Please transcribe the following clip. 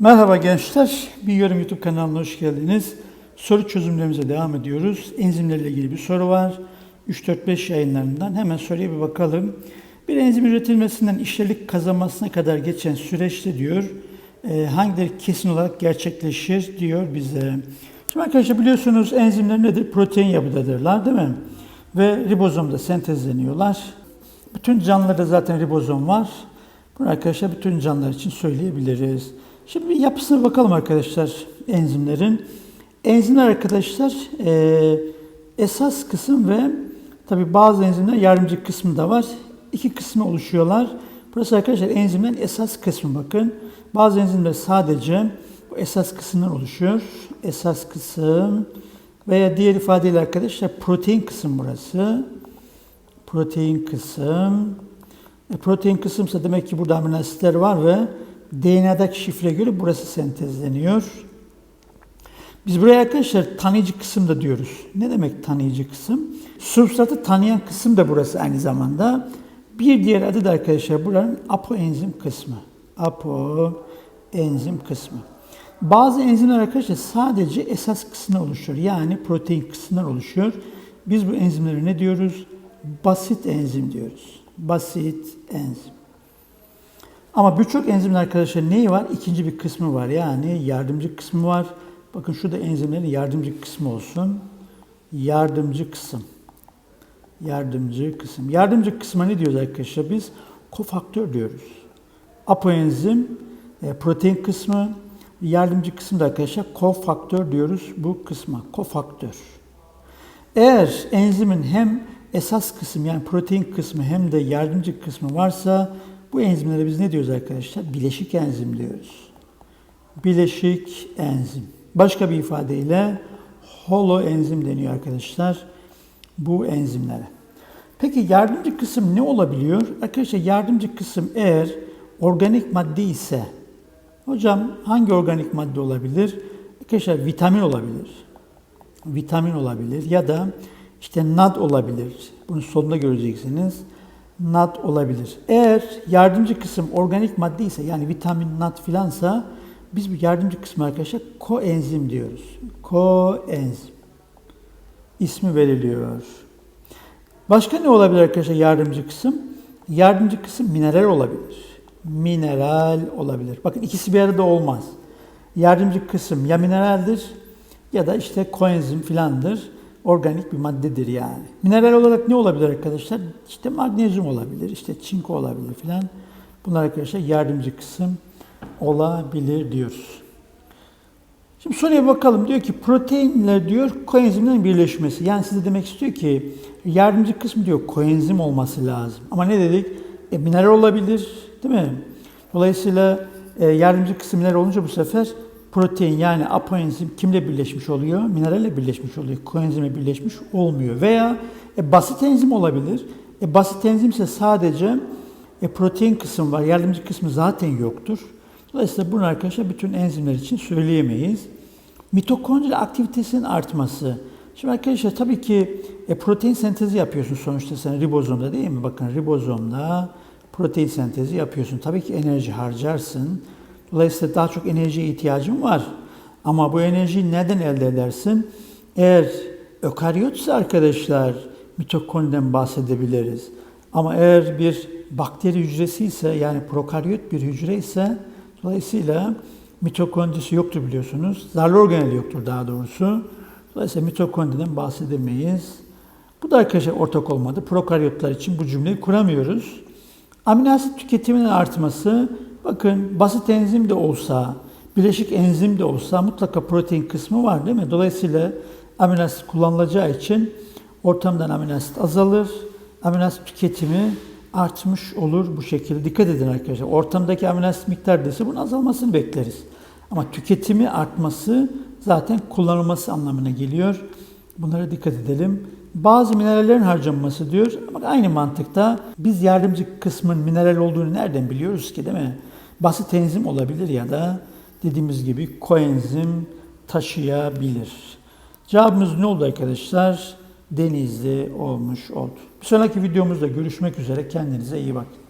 Merhaba gençler, Bir Yorum YouTube kanalına hoş geldiniz. Soru çözümlerimize devam ediyoruz. Enzimlerle ilgili bir soru var. 3-4-5 yayınlarından hemen soruya bir bakalım. Bir enzim üretilmesinden işlevlik kazanmasına kadar geçen süreçte diyor, e, hangileri kesin olarak gerçekleşir diyor bize. Şimdi arkadaşlar biliyorsunuz enzimler nedir? Protein yapıdadırlar değil mi? Ve ribozomda sentezleniyorlar. Bütün canlılarda zaten ribozom var. Bunu arkadaşlar bütün canlılar için söyleyebiliriz. Şimdi bir yapısına bakalım arkadaşlar enzimlerin. Enzimler arkadaşlar e, esas kısım ve tabi bazı enzimler yardımcı kısmı da var. İki kısmı oluşuyorlar. Burası arkadaşlar enzimlerin esas kısmı bakın. Bazı enzimler sadece bu esas kısımdan oluşuyor. Esas kısım veya diğer ifadeyle arkadaşlar protein kısım burası. Protein kısım. E, protein kısımsa demek ki burada amino var ve DNA'daki şifre göre burası sentezleniyor. Biz buraya arkadaşlar tanıyıcı kısım da diyoruz. Ne demek tanıyıcı kısım? Substratı tanıyan kısım da burası aynı zamanda. Bir diğer adı da arkadaşlar buranın apoenzim kısmı. Apoenzim kısmı. Bazı enzimler arkadaşlar sadece esas kısmına oluşuyor. Yani protein kısmından oluşuyor. Biz bu enzimlere ne diyoruz? Basit enzim diyoruz. Basit enzim. Ama birçok enzimin arkadaşlar neyi var? İkinci bir kısmı var. Yani yardımcı kısmı var. Bakın şurada enzimlerin yardımcı kısmı olsun. Yardımcı kısım. Yardımcı kısım. Yardımcı kısma ne diyoruz arkadaşlar? Biz kofaktör diyoruz. Apoenzim, e, protein kısmı, yardımcı kısım da arkadaşlar kofaktör diyoruz bu kısma. Kofaktör. Eğer enzimin hem esas kısım yani protein kısmı hem de yardımcı kısmı varsa bu enzimlere biz ne diyoruz arkadaşlar? Bileşik enzim diyoruz. Bileşik enzim. Başka bir ifadeyle holo enzim deniyor arkadaşlar bu enzimlere. Peki yardımcı kısım ne olabiliyor? Arkadaşlar yardımcı kısım eğer organik madde ise hocam hangi organik madde olabilir? Arkadaşlar vitamin olabilir. Vitamin olabilir ya da işte NAD olabilir. Bunu sonunda göreceksiniz. NAD olabilir. Eğer yardımcı kısım organik madde ise yani vitamin, NAD filansa biz bu yardımcı kısmı arkadaşlar koenzim diyoruz. Koenzim. ismi veriliyor. Başka ne olabilir arkadaşlar yardımcı kısım? Yardımcı kısım mineral olabilir. Mineral olabilir. Bakın ikisi bir arada olmaz. Yardımcı kısım ya mineraldir ya da işte koenzim filandır organik bir maddedir yani. Mineral olarak ne olabilir arkadaşlar? İşte magnezyum olabilir, işte çinko olabilir filan. Bunlar arkadaşlar yardımcı kısım olabilir diyoruz. Şimdi soruya bakalım. Diyor ki proteinler diyor koenzimlerin birleşmesi. Yani size demek istiyor ki yardımcı kısmı diyor koenzim olması lazım. Ama ne dedik? E, mineral olabilir değil mi? Dolayısıyla e, yardımcı kısım mineral olunca bu sefer protein yani apoenzim kimle birleşmiş oluyor? Mineralle birleşmiş oluyor. Koenzimle birleşmiş olmuyor. Veya e, basit enzim olabilir. E, basit enzim ise sadece e, protein kısım var. Yardımcı kısmı zaten yoktur. Dolayısıyla bunu arkadaşlar bütün enzimler için söyleyemeyiz. Mitokondri aktivitesinin artması. Şimdi arkadaşlar tabii ki e, protein sentezi yapıyorsun sonuçta sen ribozomda değil mi? Bakın ribozomda protein sentezi yapıyorsun. Tabii ki enerji harcarsın. Dolayısıyla daha çok enerjiye ihtiyacın var. Ama bu enerjiyi neden elde edersin? Eğer ökaryotsa arkadaşlar mitokondriden bahsedebiliriz. Ama eğer bir bakteri hücresi ise yani prokaryot bir hücre ise dolayısıyla mitokondrisi yoktur biliyorsunuz. Zarlı organeli yoktur daha doğrusu. Dolayısıyla mitokondriden bahsedemeyiz. Bu da arkadaşlar ortak olmadı. Prokaryotlar için bu cümleyi kuramıyoruz. Amino asit tüketiminin artması Bakın basit enzim de olsa, bileşik enzim de olsa mutlaka protein kısmı var değil mi? Dolayısıyla amino asit kullanılacağı için ortamdan amino asit azalır. Amino asit tüketimi artmış olur bu şekilde. Dikkat edin arkadaşlar. Ortamdaki amino asit miktarı dese bunun azalmasını bekleriz. Ama tüketimi artması zaten kullanılması anlamına geliyor. Bunlara dikkat edelim. Bazı minerallerin harcanması diyor. Ama aynı mantıkta biz yardımcı kısmın mineral olduğunu nereden biliyoruz ki değil mi? Basit enzim olabilir ya da dediğimiz gibi koenzim taşıyabilir. Cevabımız ne oldu arkadaşlar? Denizli olmuş oldu. Bir sonraki videomuzda görüşmek üzere. Kendinize iyi bakın.